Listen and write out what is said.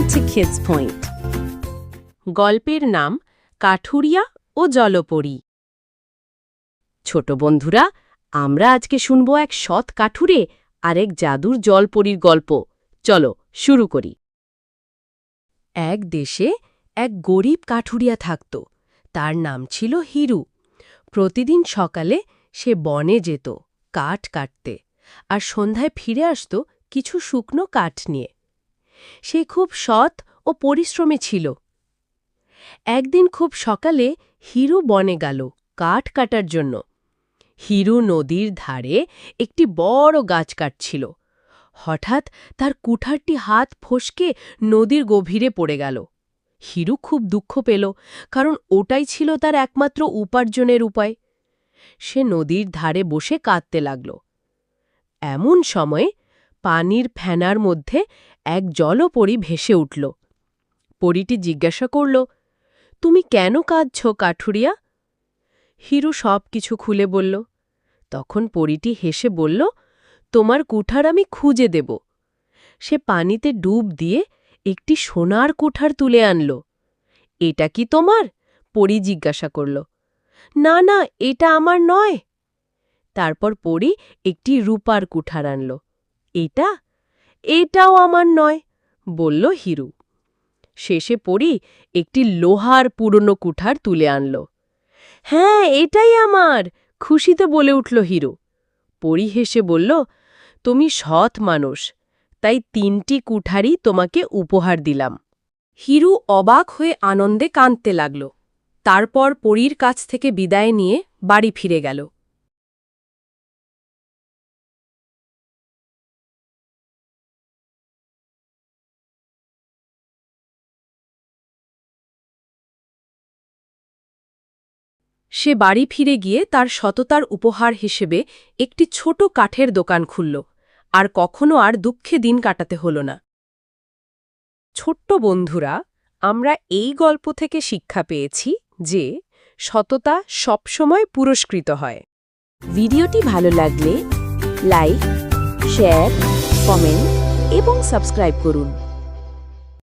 to Kids Point. গল্পের নাম কাঠুরিয়া ও জলপরী। ছোট বন্ধুরা, আমরা আজকে শুনব এক সৎ কাঠুরে আর এক জাদুর জলপরীর গল্প। চলো, শুরু করি। এক দেশে এক গরিব কাঠুরিয়া থাকত। তার নাম ছিল হিরু। প্রতিদিন সকালে সে বনে যেত, কাঠ কাটতে। আর সন্ধ্যায় ফিরে আসত কিছু শুকনো কাঠ নিয়ে। সে খুব সৎ ও পরিশ্রমী ছিল। একদিন খুব সকালে হিরু বনে গেল কাঠ কাটার জন্য। হিরু নদীর ধারে একটি বড় গাছ কাটছিল। হঠাৎ তার কুঠারটি হাত ফসকে নদীর গভীরে পড়ে গেল। হিরু খুব দুঃখ পেল, কারণ ওটাই ছিল তার একমাত্র উপার্জনের উপায়। সে নদীর ধারে বসে কাঁদতে লাগল। এমন সময়ে পানির ফেনার মধ্যে এক জলপরী ভেসে উঠল। পরীটি জিজ্ঞাসা করল, তুমি কেন কাঁদছ, কাঠুরিয়া? হিরু সব কিছু খুলে বলল। তখন পরীটি হেসে বলল, তোমার কুঠার আমি খুঁজে দেব। সে পানিতে ডুব দিয়ে একটি সোনার কুঠার তুলে আনল। এটা কি তোমার? পরি জিজ্ঞাসা করল। না না, এটা আমার নয়। তারপর পরী একটি রূপার কুঠার আনল। এটা? এটাও আমার নয়, বলল হিরু। শেষে পড়ি একটি লোহার পুরনো কুঠার তুলে আনল। হ্যাঁ এটাই আমার, খুশিতে বলে উঠল হিরু। পরি হেসে বলল, তুমি সৎ মানুষ, তাই তিনটি কুঠারই তোমাকে উপহার দিলাম। হিরু অবাক হয়ে আনন্দে কাঁদতে লাগল। তারপর পরীর কাছ থেকে বিদায় নিয়ে বাড়ি ফিরে গেল। সে বাড়ি ফিরে গিয়ে তার সততার উপহার হিসেবে একটি ছোট কাঠের দোকান খুলল, আর কখনো আর দুঃখে দিন কাটাতে হল না। ছোট্ট বন্ধুরা, আমরা এই গল্প থেকে শিক্ষা পেয়েছি যে সততা সবসময় পুরস্কৃত হয়। ভিডিওটি ভালো লাগলে লাইক, শেয়ার, কমেন্ট এবং সাবস্ক্রাইব করুন।